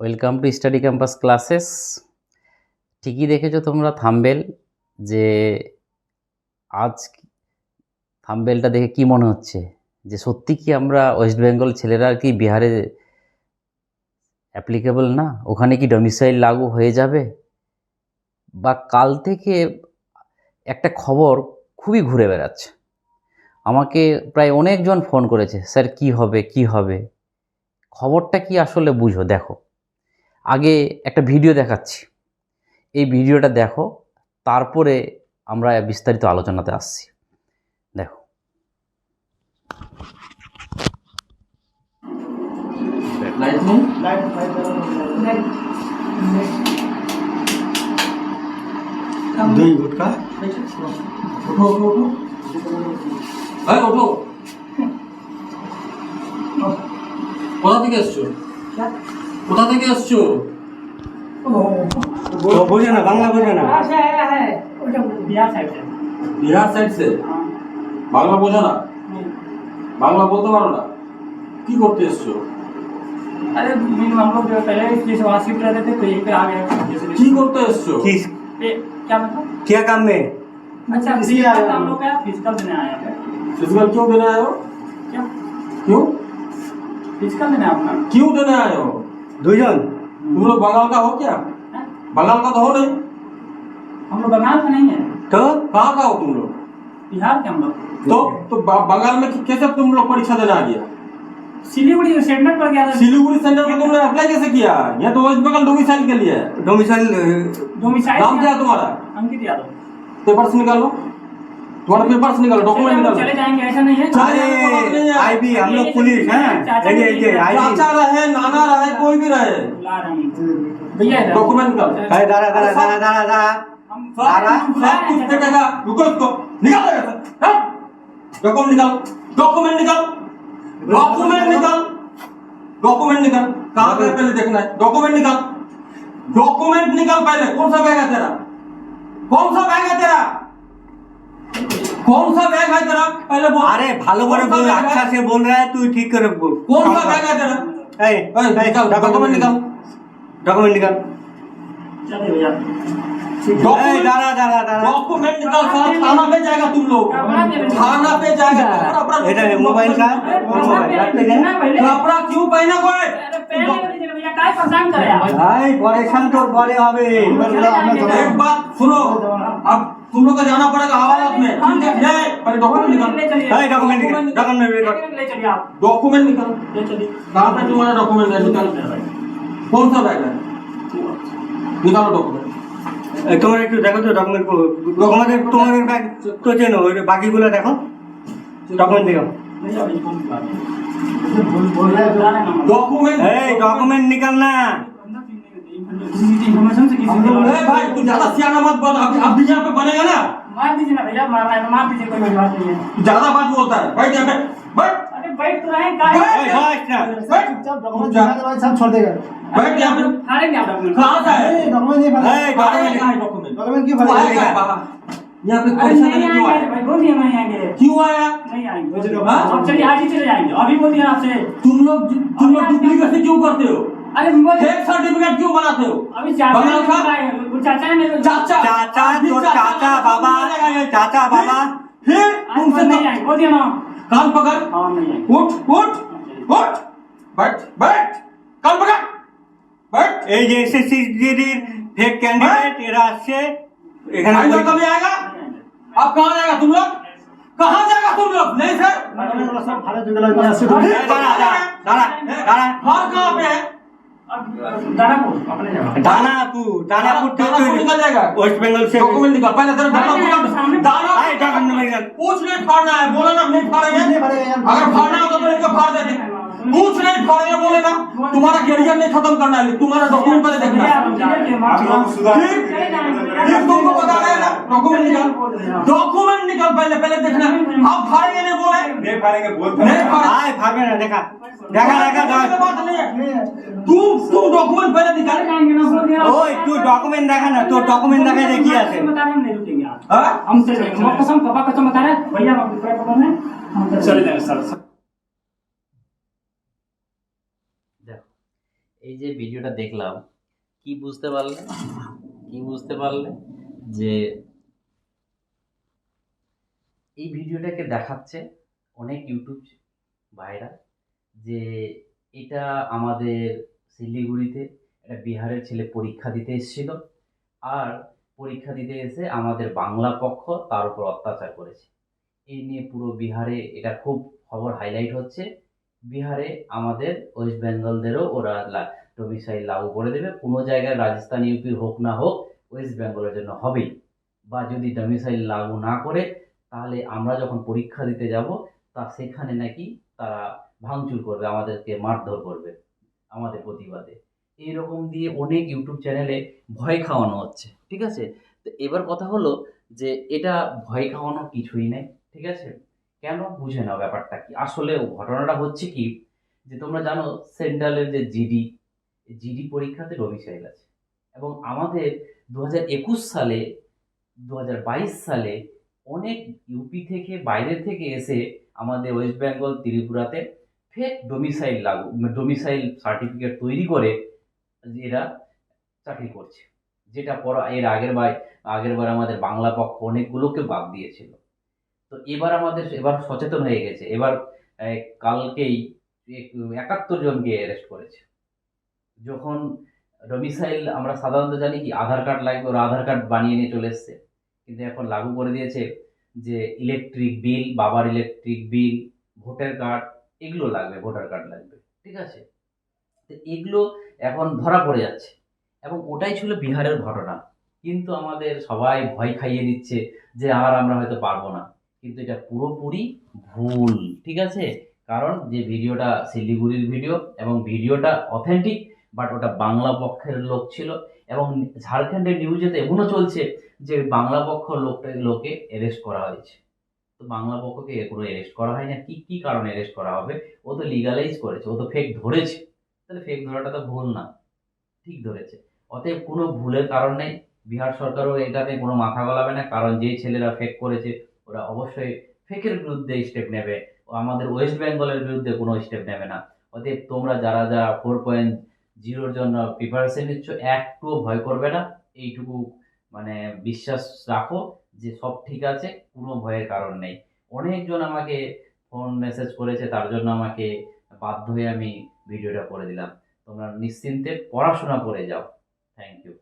Welcome to study campus classes ঠিকই দেখেছ তোমরা থাম্বেল, যে আজ থাম্বেলটা দেখে কি মনে হচ্ছে? যে সত্যি কি আমরা ওয়েস্ট বেঙ্গল ছেলেরা কি বিহারে অ্যাপ্লিকেবল না? ওখানে কি ডমিসাইল লাগু হয়ে যাবে? বা কাল থেকে একটা খবর খুবই ঘুরে বেড়াচ্ছে। আমাকে প্রায় অনেকজন ফোন করেছে, স্যার, কি হবে? কি হবে? খবরটা কি আসলে বুঝো? দেখো। আগে একটা ভিডিও দেখাচ্ছি। এই ভিডিওটা দেখো তারপরে আমরা বিস্তারিত আলোচনাতে আসছি। দেখো। দুই গুটকা। ওঠো কোথা থেকে এসছো? কোথা থেকে আসছো বোঝে না বাংলা বোঝে না বিহার সাইড সে বাংলা বোঝো না বাংলা বলতে পারো না কি করতে এসছো अरे हम लोग पहले जैसे वहाँ शिफ्ट रहते थे तो यहीं पे आ गए की करते हो किस क्या मतलब क्या काम में अच्छा हम लोग क्या फिजिकल देने आए हैं फिजिकल क्यों देने आए हो क्या क्यों फिजिकल देने अपना क्यों देने आए हो दुजन तुम लोग बंगाल का हो क्या बंगाल का तो हो नहीं हम लोग बंगाल का नहीं है। तो कहाँ का हो तुम लोग? बिहार के हम लोग। तो तो बंगाल में कैसे तुम लोग परीक्षा देने आ गया? सिलीगुड़ी सेंटर पर गया था। सिलीगुड़ी सेंटर पर तुमने अप्लाई कैसे किया? यहाँ तो वेस्ट बंगाल डोमिसाइल के लिए। डोमिसाइल डोमिसाइल नाम क्या? तुम्हारा? अंकित यादव। पेपर से निकालो। तुम्हारा पेपर्स निकालो डॉक्यूमेंट निकालो। चले जाएँगे ऐसा नहीं है। चले अरे आईबी हम लोग पुलिस हैं। ये ये ये आईबी चाचा रहे नाना रहे कोई भी रहे। हैं। भैया डॉक्यूमेंट निकालो। अरे दादा दादा दादा दादा दादा। हम सारा सब कुछ हैं। फेंकेगा रुको इसको। निकालो यहाँ से डॉक्यूमेंट निकाल। डॉक्यूमेंट निकाल। डॉक्यूमेंट निकाल। डॉक्यूमेंट निकाल। कहाँ पे पहले देखना है? डॉक्यूमेंट निकाल। डॉक्यूमेंट निकाल पहले। कौन सा बैग है तेरा? कौन सा बैग है तेरा? कौन सा बैग है तेरा? पहले बोल। अरे भालो করে बोल अच्छा से बोल रहा है तू ठीक कर। बोल कौन सा हाँ, हाँ। बैग है तेरा? ए डॉक्यूमेंट निकाल। डॉक्यूमेंट निकाल। दारा दारा दारा डॉक्यूमेंट निकाल साहब थाना पे जाएगा तुम लोग। थाना पे जाएगा अच्छा। এটা मोबाइल का মোবাইল রাখতে গেলে কাপড়া क्यों पहना तो- করে काय परेशान कर भाई परेशान तो बड़े হবে तो एक बात सुनो अब तुम लोग को जाना पड़ेगा हवालात में ठीक है ये पहले डॉक्यूमेंट निकाल এই डॉक्यूमेंट निकाल डॉक्यूमेंट निकाल ले चलिए आप डॉक्यूमेंट निकाल ले चलिए कहाँ पे तुम्हारा डॉक्यूमेंट है निकाल कौन सा बैग है निकालो डॉक्यूमेंट এই, তোমার একটু দেখো তো ডকুমেন্ট তোমাদের তোমাদের ব্যাগ তো চেনো ওই বাকিগুলো দেখো ডকুমেন্ট দেখো भैया अभी फोन बुला रहे हैं। बोल रहे हैं बुला रहे हैं नंबर। डॉक्यूमेंट এই डॉक्यूमेंट निकल ना भाई तू ज़्यादा सियाना मत बन अब पे बनेगा ना मार दीजिए ना भैया मारना है मार दीजिए कोई बात नहीं है ज़्यादा बात बोलता है? बैठ बैठ अरे बैठ तो रहे बैठ बैठ चुपचाप सब छोड़ देगा बैठ पे कहाँ है नहीं है कहाँ है डॉक्यूमेंट डॉक्यूमेंट क्यों भरा है यहाँ पे कोई नहीं आया भाई बोल दिया नहीं आएँगे क्यों आया नहीं आएँगे अब चलिए आज ही चले जाएँगे। अभी बोल दिया आपसे। तुम लोग तुम लोग डुप्लीकेट से क्यों करते हो? अरे फेक सर्टिफिकेट क्यों बनाते हो? अभी चाचा ने बताया चाचा मेरे चाचा चाचा जो चाचा बाबा चाचा बाबा फिर उनसे नहीं तो- आए बोल दिया माँ। कान पकड़। हाँ नहीं उठ उठ हाँ, उठ। बैठ बैठ। कान पकड़। बैठ। ए जैसे सीधी फेक कैंडिडेट रास्ते एखाने तो कभी आएगा? अब कहाँ जाएगा तुम लोग? कहाँ जाएगा तुम लोग? नहीं सर। भारत दादा दादा दादा कहाँ पे है? दानापुर अपने जगह। दानापुर दानापुर दानापुर निकल जाएगा। वेस्ट बंगाल से। डॉक्यूमेंट निकाल पहले तेरा दानापुर का सामने- दाना आए डॉक्यूमेंट निकाल कुछ नहीं फाड़ना है बोला ना नहीं फाड़ेंगे। नहीं अगर फाड़ना होगा तो इनको फाड़ देंगे कुछ नहीं फाड़ेंगे बोले ना। तुम्हारा कैरियर नहीं खत्म करना है तुम्हारा डॉक्यूमेंट पहले देखना। है। ठीक? ठीक? तुमको बता रहे हैं ना डॉक्यूमेंट निकाल। डॉक्यूमेंट निकाल पहले पहले देखना। आप फाड़ेंगे এই যে ভিডিওটা দেখলাম কি বুঝতে পারলে? কি বুঝতে পারলে? যে এই ভিডিওটাকে দেখাচ্ছে অনেক ইউটিউব ভাইরা যে এটা আমাদের শিলিগুড়িতে একটা বিহারের ছেলে পরীক্ষা দিতে এসেছিল আর পরীক্ষা দিতে এসে আমাদের বাংলা পক্ষ তার উপর অত্যাচার করেছে। এই নিয়ে পুরো বিহারে এটা খুব খবর হাইলাইট হচ্ছে। বিহারে আমাদের ওয়েস্ট বেঙ্গলদেরও ওরা ডোমিসাইল লাগু করে দেবে। কোনো জায়গায় রাজস্থান ইউপির হোক না হোক ওয়েস্ট বেঙ্গলের জন্য হবেই। বা যদি ডোমিসাইল লাগু না করে, তাহলে আমরা যখন পরীক্ষা দিতে যাব তা সেখানে নাকি তারা ভাঙচুর করবে, আমাদেরকে মারধর করবে আমাদের প্রতিবাদে। এইরকম দিয়ে অনেক ইউটিউব চ্যানেলে ভয় খাওয়ানো হচ্ছে, ঠিক আছে? তো এবার কথা হলো যে এটা ভয় খাওয়ানো কিছুই নেই, ঠিক আছে? কেন? বুঝে নাও ব্যাপারটা কি। আসলে ঘটনাটা হচ্ছে কি যে তোমরা জানো সেন্ট্রালের যে জিডি জিডি পরীক্ষাতে ডোমিসাইল আছে। এবং আমাদের দু সালে দু হাজার বাইশ সালে অনেক ইউপি থেকে, বাইরে থেকে এসে আমাদের ওয়েস্ট বেঙ্গল ত্রিপুরাতে ফেক ডোমিসাইল লাগু ডোমিসাইল সার্টিফিকেট তৈরি করে এরা চাকরি করছে। যেটা পর এর আগের বার আগের বার আমাদের বাংলা পক্ষ অনেকগুলোকে বাদ দিয়েছিল। তো এবার আমাদের, এবার সচেতন হয়ে গেছে। এবার কালকেই একাত্তর জনকে অ্যারেস্ট করেছে। যখন ডোমিসাইল আমরা সাধারণত জানি কি, আধার কার্ড লাগবে, ওরা আধার কার্ড বানিয়ে নিয়ে চলে এসছে। কিন্তু এখন লাগু করে দিয়েছে যে ইলেকট্রিক বিল বাবার ইলেকট্রিক বিল ভোটার কার্ড এগুলো লাগবে, ভোটার কার্ড লাগবে, ঠিক আছে? তো এগুলো এখন ধরা পড়ে যাচ্ছে। এবং ওটাই ছিল বিহারের ঘটনা। কিন্তু আমাদের সবাই ভয় খাইয়ে দিচ্ছে যে আর আমরা হয়তো পারব না। কিন্তু এটা পুরোপুরি ভুল, ঠিক আছে? কারণ যে ভিডিওটা শিলিগুড়ির ভিডিও এবং ভিডিওটা অথেন্টিক বাট ওটা বাংলা পক্ষের লোক ছিল। এবং ঝাড়খণ্ডের নিউজে তো এমনও চলছে যে বাংলা পক্ষ লোকটা লোকে অ্যারেস্ট করা হয়েছে। তো বাংলা পক্ষকে কোনো অ্যারেস্ট করা হয় না কি কি কারণে অ্যারেস্ট করা হবে? ও তো লিগালাইজ করেছে, ও তো ফেক ধরেছে। তাহলে ফেক ধরাটা তো ভুল না। ঠিক ধরেছে। অতএব কোনো ভুলের কারণ নেই। বিহার সরকারও এটাতে কোনো মাথা গলাবে না। কারণ যে ছেলেরা ফেক করেছে, ওরা অবশ্যই ফেকের বিরুদ্ধে স্টেপ নেবে। ও আমাদের ওয়েস্ট বেঙ্গলের বিরুদ্ধে কোনো স্টেপ নেবে না। অতএব তোমরা যারা যারা ফোর পয়েন্ট জিরোর জন্য প্রিপারেশন নিচ্ছ, একটুও ভয় করবে না। এইটুকু মানে বিশ্বাস রাখো যে সব ঠিক আছে, কোনো ভয়ের কারণ নেই। অনেকজন আমাকে ফোন মেসেজ করেছে, তার জন্য আমাকে বাধ্য হয়ে আমি ভিডিওটা করে দিলাম। তোমরা নিশ্চিন্তে পড়াশোনা করে যাও। Thank you